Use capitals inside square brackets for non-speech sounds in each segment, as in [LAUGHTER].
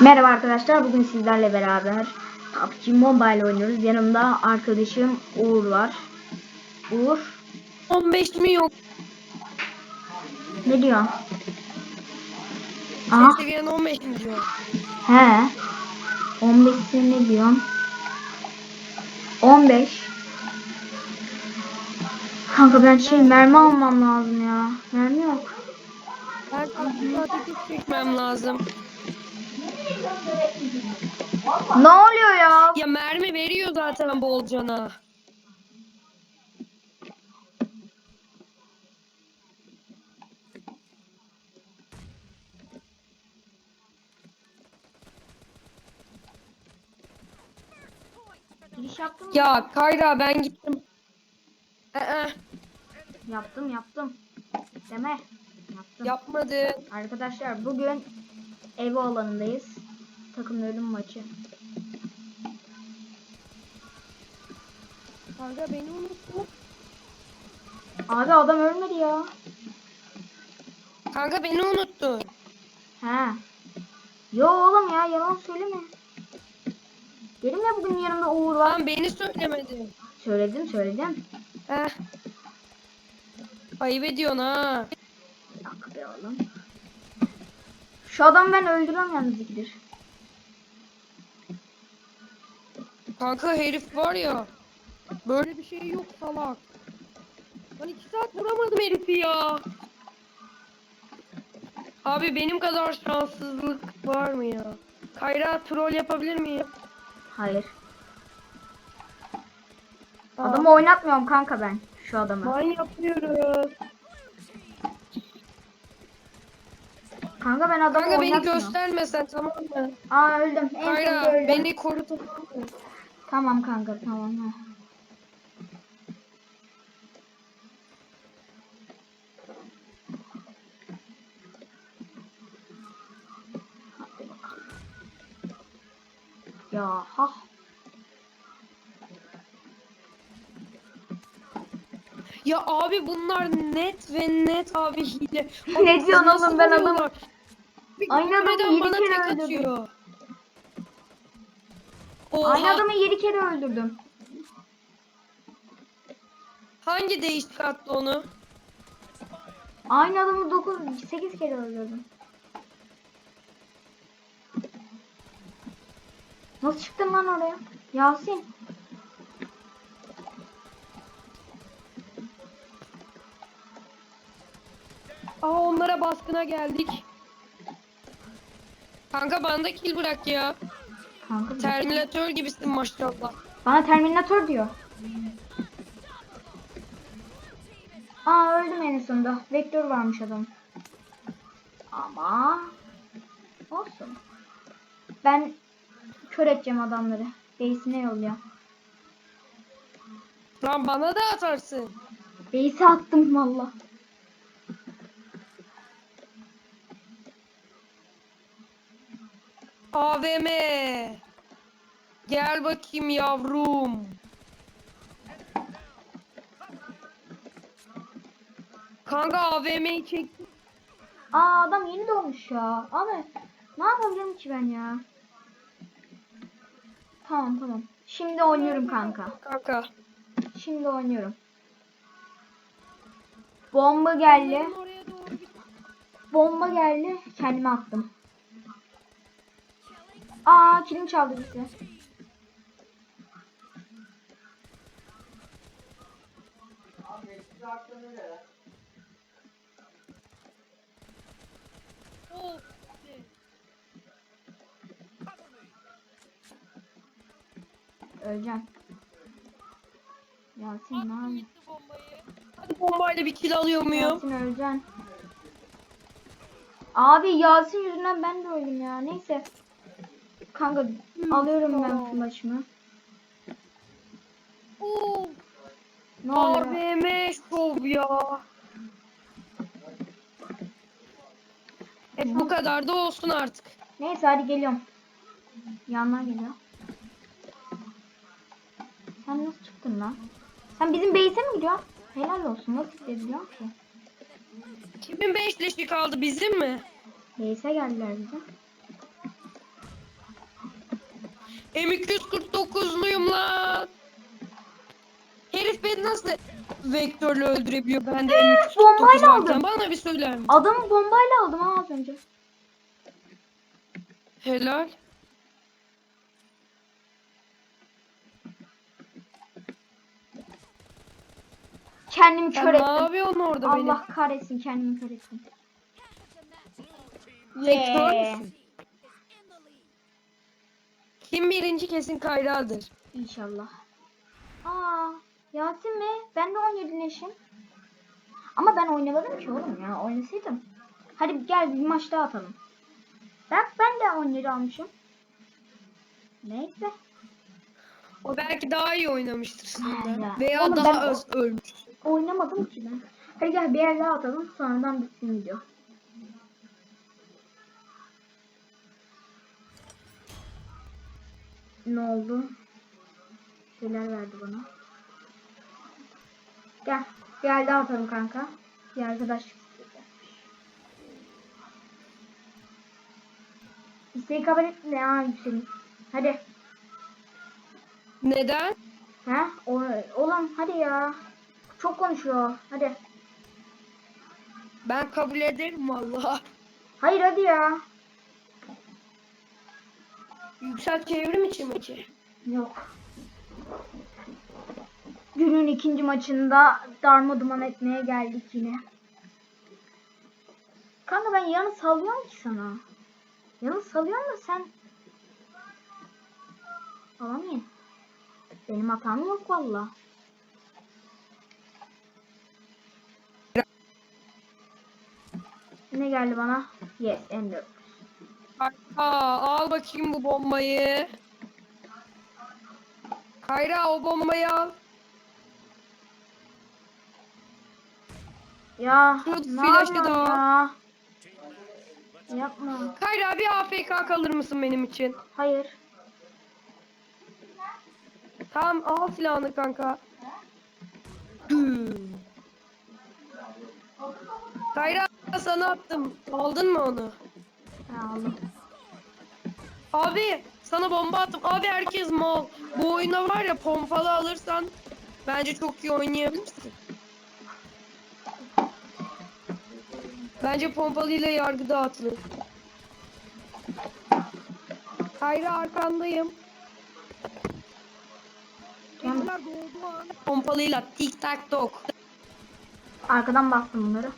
Merhaba arkadaşlar. Bugün sizlerle beraber PUBG Mobile oynuyoruz. Yanımda arkadaşım Uğur var. Uğur 15 mi yok? ne diyor? Aha. Seviyen 15 mi diyor? He. 15 'i ne diyorsun? 15. Kanka ben şey mermi almam lazım ya. Mermi yok. Ben sadece çekmem lazım. Ne oluyor ya? Ya mermi veriyor zaten bolcana. Giriş yaptım mı? Ya Kayra ben gittim. Ee, Yaptım yaptım. Deme. Yaptım. yapmadı. Arkadaşlar bugün ev alanındayız. Takım ölüm maçı. Kanka beni unuttun. Abi adam ölmedi ya. Kanka beni unuttun. He. Yo oğlum ya yalan söyleme. Dedim ya bugün yanımda Uğur var. Lan beni söylemedi. Söyledim söyledim. Heh. Ayıp ediyorsun ha. Bak be oğlum. Şu adamı ben öldürüyorum yalnız ikidir. Kanka herif var ya. Böyle bir şey yok salak. Ben iki saat vuramadım herifi ya. Abi benim kadar şanssızlık var mı ya? Kayra troll yapabilir miyim? Hayır. Aa, Adamı oynatmıyorum kanka ben. Şu adamı. Ben yapıyoruz. Kanka ben adamı Kanka beni oynatmıyorum. göstermesen tamam mı? Aa öldüm. En sonunda Kayra öldüm. beni koru tamam mı? Tamam kanka tamam. Bakalım. Ya ha. Ya abi bunlar net ve net abi hile. Ne diyorsun oğlum ben adamı Aynı adamı bana tek öldürdüm. atıyor. Aynı adamı 7 kere öldürdüm. Hangi değişik attı onu? Aynı adamı 9 8 kere öldürdüm. Nasıl çıktın lan oraya? Yasin. Aa onlara baskına geldik. Kanka bana da kill bırak ya. Kanka Terminatör gibisin maşallah. Bana Terminator diyor. Aa öldüm en sonunda. Vektör varmış adam. Ama olsun. Ben kör edeceğim adamları. Base'ine yolluyor. Lan bana da atarsın. Base'e attım valla. AVM. Gel bakayım yavrum. Kanka AVM'yi çek. Aa adam yeni doğmuş ya. Abi ne yapabilirim ki ben ya? Tamam tamam. Şimdi oynuyorum kanka. Kanka. Şimdi oynuyorum. Bomba geldi. Bomba geldi. Kendime attım. Aa kilim çaldı. Oh. Öleceğim. Yasin ne yapıyorsun? Hadi bombayla bir kill alıyor muyum? Yasin öleceksin. Abi Yasin yüzünden ben de öldüm ya. Neyse. Kanka alıyorum ben flash'ımı. Ne oluyor? Şov ya. E bu kadar da olsun artık. Neyse hadi geliyorum. Yanlar geliyor. Sen nasıl çıktın lan? Sen bizim base'e mi gidiyorsun? Helal olsun. Nasıl gidebiliyorsun ki? Kimin beş leşi kaldı bizim mi? Base'e geldiler bize. M249'luyum lan. Herif beni nasıl vektörle öldürebiliyor? Ben de M249 Bombayla varken. aldım. Bana bir söyler misin? Adamı bombayla aldım ha az önce. Helal. Kendimi Sen kör ne ettim. yapıyorsun orada Allah kahretsin kendimi kör ettim. beni? Vektör Yeah. müsün? Kim birinci kesin Kayra'dır. İnşallah. Aa, Yasin mi? Ben de 17 leşim. Ama ben oynamadım ki oğlum ya. Oynasaydım. Hadi gel bir maç daha atalım. Bak ben de 17 almışım. Neyse. O belki daha iyi oynamıştır senden. Ya. Veya Oğlum daha ben- az ölmüş. Oynamadım ki ben. Hadi gel bir yer daha atalım. Sonradan bitsin video. Ne oldu? Şeyler verdi bana. Gel. Bir yer daha atalım kanka. Bir arkadaş. İsteği kabul ettin ya yükselin. Hadi. Neden? He? O, oğlum hadi ya. Çok konuşuyor. Hadi. Ben kabul ederim vallahi. Hayır hadi ya. Yüksel çevrim içi maçı. Yok. Günün ikinci maçında darma duman etmeye geldik yine. Kanka ben yanı salıyorum ki sana. Yanı salıyorum da sen... Alamayın. Benim hatam yok valla. Ne geldi bana? Yes, M4. Aa, al bakayım bu bombayı. Kayra o bombayı al. Ya Şu ne flaşı ya? Yapma. Kayra bir AFK kalır mısın benim için? Hayır. Tamam al silahını kanka. Düm. Kayra sana attım. Aldın mı onu? Ha, aldım. Abi sana bomba attım. Abi herkes mal. Bu oyuna var ya pompalı alırsan bence çok iyi oynayabilirsin. Bence pompalıyla yargı dağıtılır. Kayra arkandayım. Pompalıyla tik tak tok. Arkadan bastım bunları.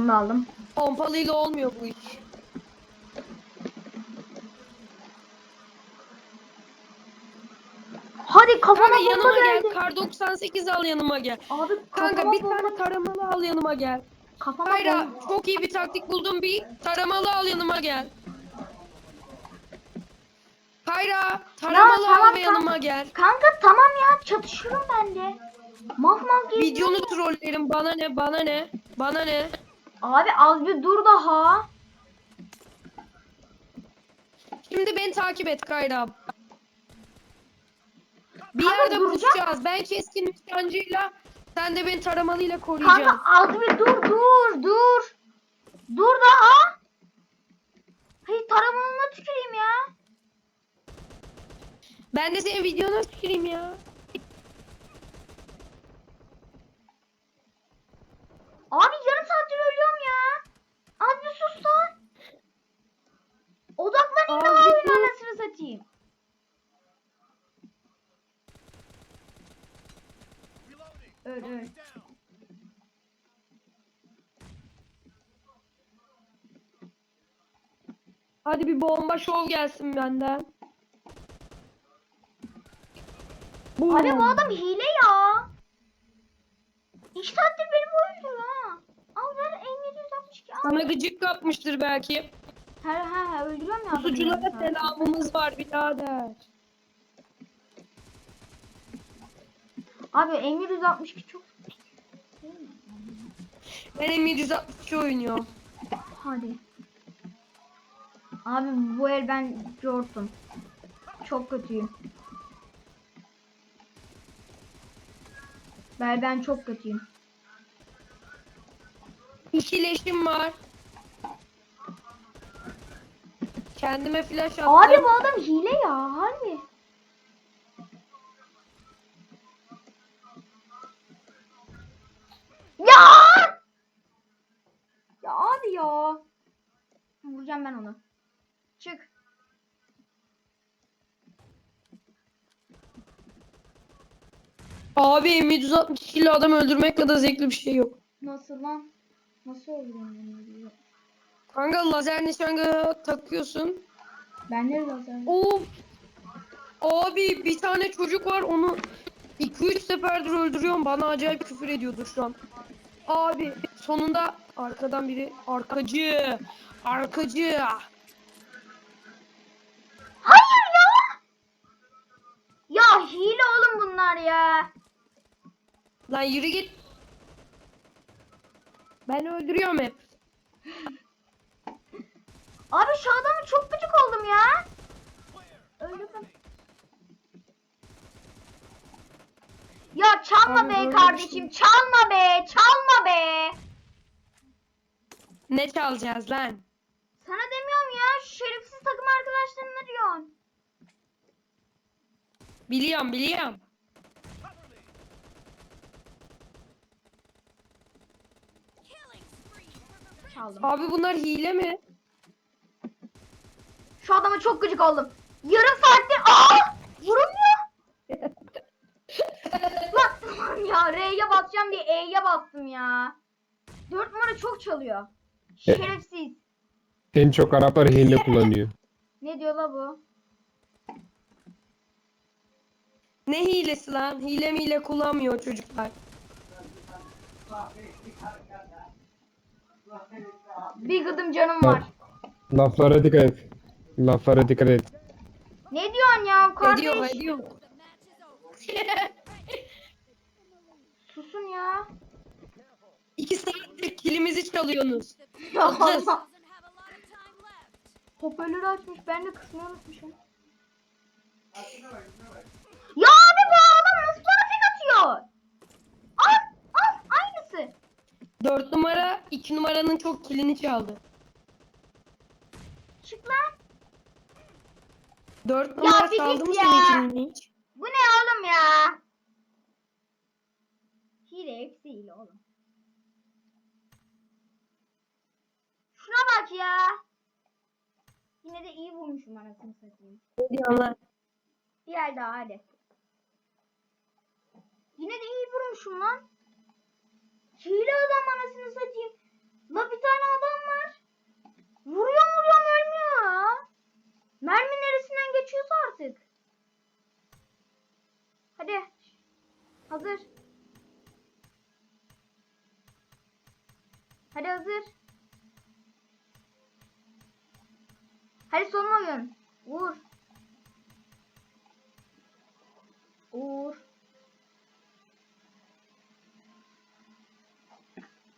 Bunu aldım. Pompalıyla olmuyor bu iş. Hadi kafama Kanka yanıma geldi. gel. Kar 98 al yanıma gel. Abi Kanka bir bomba tane taramalı al yanıma gel. Kafama Kayra bomba. çok iyi bir taktik buldum. Bir taramalı al yanıma gel. Kayra taramalı tamam, al ve yanıma gel. Kanka tamam ya çatışıyorum ben de. Mal geliyor. Videonu trollerim. Bana ne bana ne. Bana ne. Abi az bir dur daha. Şimdi beni takip et Kayra. Bir Kanka, yerde duracak. buluşacağız. Ben keskin nişancıyla sen de beni taramalıyla koruyacaksın. Kanka az bir dur dur dur. Dur daha. Hayır taramamına tüküreyim ya. Ben de senin videona tüküreyim ya. Abi yarım saattir ölüyorum ya. Az bir sus lan. Odaklanayım da Abi oyun sus. anasını satayım. Öl. Hadi bir bomba şov gelsin benden. Abi bu adam hile ya. İki saattir benim oyuncum ha. Al ver M762 al. Sana gıcık kapmıştır belki. He he he öldürüyorum ya saat. selamımız var birader. Abi M762 çok. Ben M762 oynuyorum. Hadi. Abi bu el ben Jordan. Çok kötüyüm. Ben ben çok kötüyüm. İki leşim var. Kendime flash attım. Abi bu adam hile ya harbi. Ben onu. Çık. Abi M162 kilo adam öldürmek kadar zevkli bir şey yok. Nasıl lan? Nasıl benim Kanka lazer nişangahı takıyorsun. Ben de lazer. Of. Abi bir tane çocuk var onu 2-3 seferdir öldürüyorum. Bana acayip küfür ediyordu şu an. Abi sonunda arkadan biri arkacı. Arkacı. Hayır ya! Ya hile oğlum bunlar ya. Lan yürü git. Ben öldürüyorum hep. Abi şu adamı çok gıcık oldum ya. Öldürdüm. Ya çalma Abi be kardeşim. şey- Çalma be. Çalma be. Ne çalacağız lan? Sana demiyorum ya. Şu şerefsiz takım arkadaşlarına diyorsun. Biliyorum biliyorum. Çaldım. Abi bunlar hile mi? Şu adama çok gıcık oldum. Yarım saattir aa vurulmuyor. [LAUGHS] lan, lan ya R'ye basacağım diye E'ye bastım ya. 4 numara çok çalıyor. Şerefsiz. En çok Araplar hile kullanıyor. Ne diyor la bu? Ne hilesi lan? Hile mile kullanmıyor çocuklar. Bir gıdım canım var. Laflara dikkat et. Laflara dikkat et. Ne diyorsun ya kardeş? Ediyor ediyor. Susun ya. İki saattir kilimizi çalıyorsunuz. Ya. Allah. Hoparlörü açmış. Ben de kısmı unutmuşum. Ya abi bu adam nasıl tek atıyor? Al al aynısı. Dört numara iki numaranın çok kilini çaldı. Çık lan. Dört numara bir çaldı mı git ya. senin kilini hiç? Bu ne oğlum ya? Hile hepsi hile oğlum. Şuna bak ya. Yine de iyi vurmuşum anasını satayım. Lan? Bir el daha hadi. Yine de iyi vurmuşum lan. Hile adam anasını satayım. La bir tane adam var. Vuruyorum vuruyorum ölmüyor ya. Mermi neresinden geçiyorsa artık. Hadi. Hazır. Hadi hazır. Hadi son oyun. Vur. Uğur.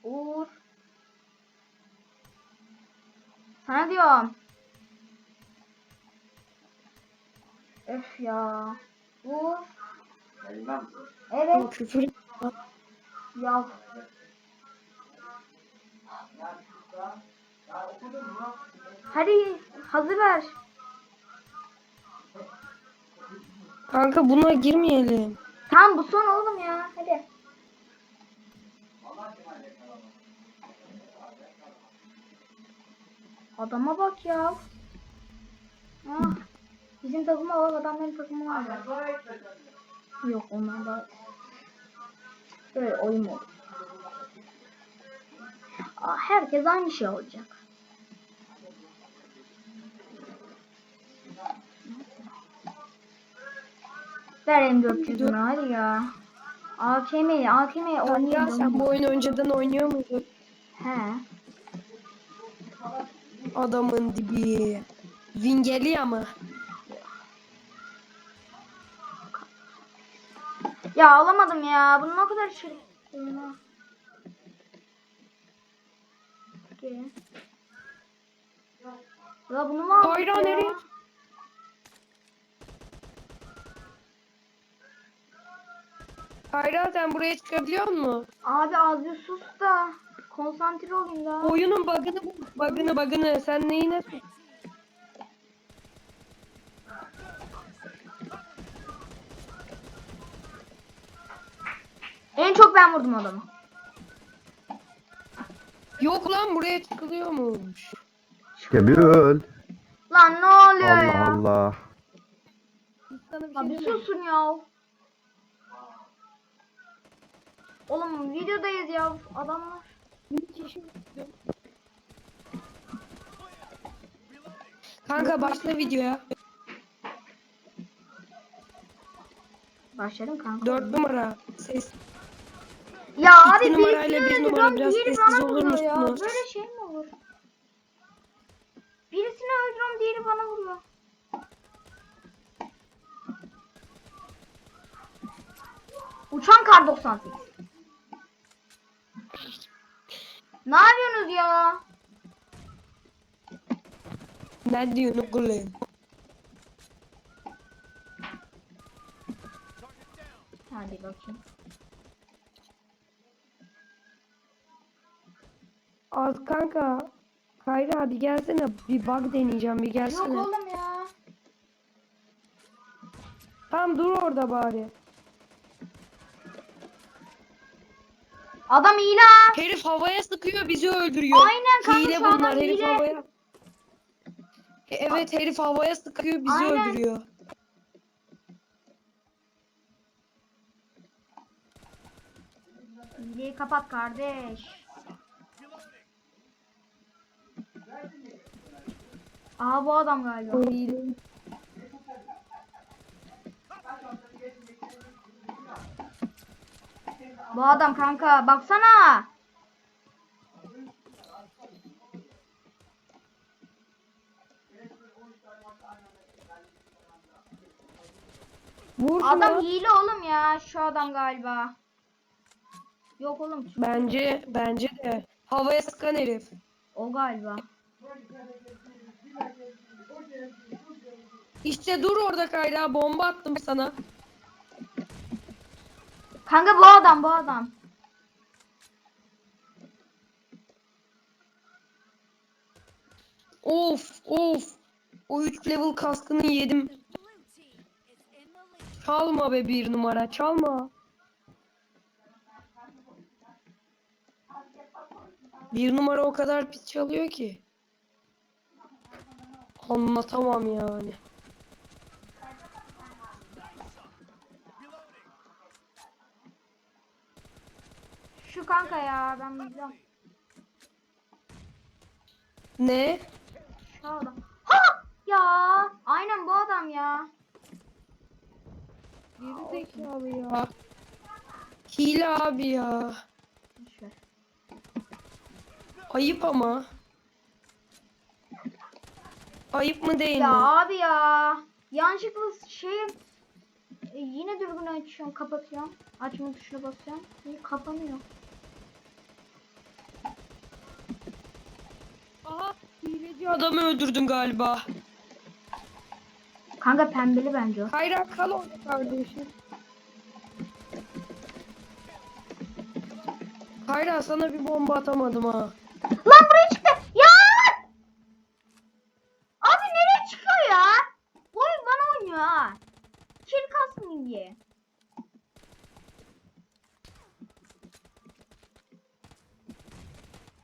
Uğur. Sana diyorum. Öf ya. Ama Evet. küfür Ya. Hadi hazır ver. Kanka buna girmeyelim. Tamam bu son oğlum ya. Hadi. Adama bak ya. Ah. Bizim takıma bak adamların takımına bak. Yok onlar da böyle oyun. Aa, herkes aynı şey olacak. Ver M400'ünü hadi ya. AKM'yi AKM'yi Ya oynayalım. sen bu oyunu önceden oynuyor muydun? He. Adamın dibi. Vingelia mı? Ya alamadım ya. Bunun o kadar şey. Ya bunu mu aldın Hayran nereye? Hayra sen buraya çıkabiliyor musun? Abi az bir sus da. konsantre olayım da. Oyunun bug'ını. Bug'ını bug'ını. Sen neyine? En çok ben vurdum adamı. Yok lan buraya çıkılıyormuş. Ya bir öl. Lan ne oluyor Allah ya? Allah. Sana bir şey diyeyim mi? susun ya. Oğlum videodayız ya adamlar. Bir Kanka başla videoya. Başladım kanka. 4 numara. Ses. Ya abi numarayla birisini bir numara biraz sessiz olur musunuz? Böyle şey mi olur? Birisini öldürüyorum diğeri bana vuruyor. Uçan kar 98. ya? Ne diyorsun oğlum? Hadi bakayım. Az kanka. Kayra hadi gelsene bir bug deneyeceğim bir Yok gelsene. oğlum ya. Tamam dur orada bari. Adam hile ha. Herif havaya sıkıyor bizi öldürüyor. Aynen kanka, Hile şu adam bunlar herif hile. havaya. E, Evet herif havaya sıkıyor bizi Aynen. öldürüyor. Hileyi kapat kardeş. Aa bu adam galiba. O hile. Bu adam kanka baksana. Vur şunu. Adam hile oğlum ya şu adam galiba. Yok oğlum Bence bence de. Havaya sıkan herif. o galiba. İşte dur orada Kayra bomba attım sana. Kanka bu adam bu adam. Of of. O 3 level kaskını yedim. Çalma be bir numara çalma. Bir numara o kadar pis çalıyor ki. Anlatamam yani. Şu kanka ya ben biliyorum. Ne? Şu adam. Ha! Ya aynen bu adam ya. Geri zekalı ya. Hile abi ya. Ayıp ama. Ayıp mı değil mi? Ya abi ya. Yanlışlıkla şey e, yine dürbünü açıyorum, kapatıyorum. Açma tuşuna basıyorum. Yine kapanıyor. Adamı öldürdün galiba. Kanka pembeli bence o. Hayra kal orada kardeşim. Hayra sana bir bomba atamadım ha. Lan buraya çıktı. Ya! Abi nereye çıkıyor ya? Oyun bana oynuyor ha. Kill kasmayayım diye.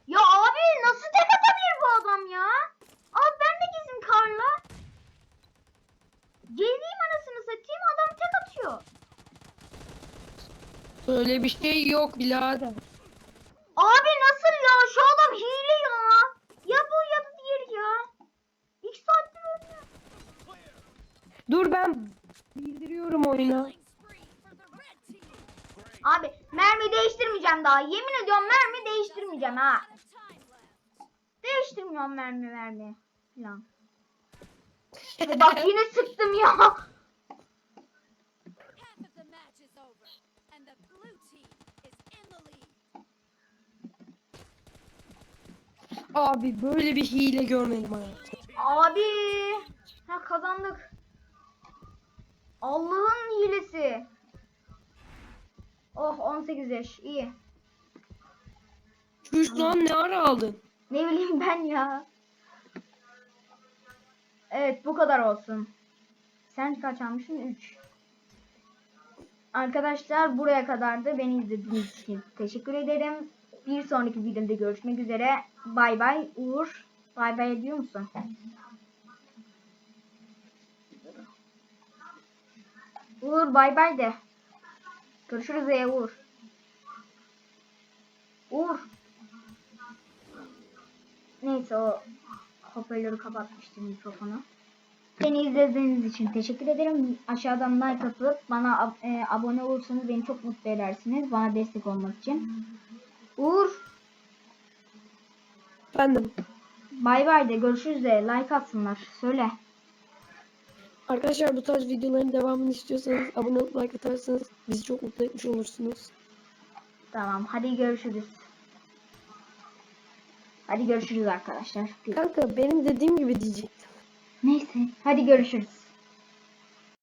Ya abi nasıl tek atabilir bu adam ya? Abi ben de gizim karla. Geleyim anasını satayım adam tek atıyor. Öyle bir şey yok birader. Abi nasıl ya? Şu adam hile ya. Ya bu ya da diğeri ya. İki saattir oynuyor. Dur ben bildiriyorum oyuna. Abi mermi değiştirmeyeceğim daha. Yemin ediyorum mermi değiştirmeyeceğim ha. Değiştirmiyorum mermi mermi. Falan. Bak yine sıktım ya. Abi böyle bir hile görmedim hayatım. Abi. Ha kazandık. Allah'ın hilesi. Oh 18 yaş iyi. Çüş lan ne ara aldın? Ne bileyim [LAUGHS] ben ya. Evet bu kadar olsun. Sen kaç almışsın? 3. Arkadaşlar buraya kadardı. Beni izlediğiniz için teşekkür ederim. Bir sonraki videomda görüşmek üzere. Bay bay. Uğur. Bay bay ediyor musun? Uğur bay bay de. Görüşürüz ya Uğur. Uğur. Neyse o hoparlörü kapatmıştım mikrofonu. Beni izlediğiniz için teşekkür ederim. Aşağıdan like atıp bana e, abone olursanız beni çok mutlu edersiniz. Bana destek olmak için. Uğur Efendim. bay bay de görüşürüz de like atsınlar. Söyle. Arkadaşlar bu tarz videoların devamını istiyorsanız abone olup like atarsanız bizi çok mutlu etmiş olursunuz. Tamam hadi görüşürüz. Hadi görüşürüz arkadaşlar. Kanka benim dediğim gibi diyecektim. Neyse hadi görüşürüz.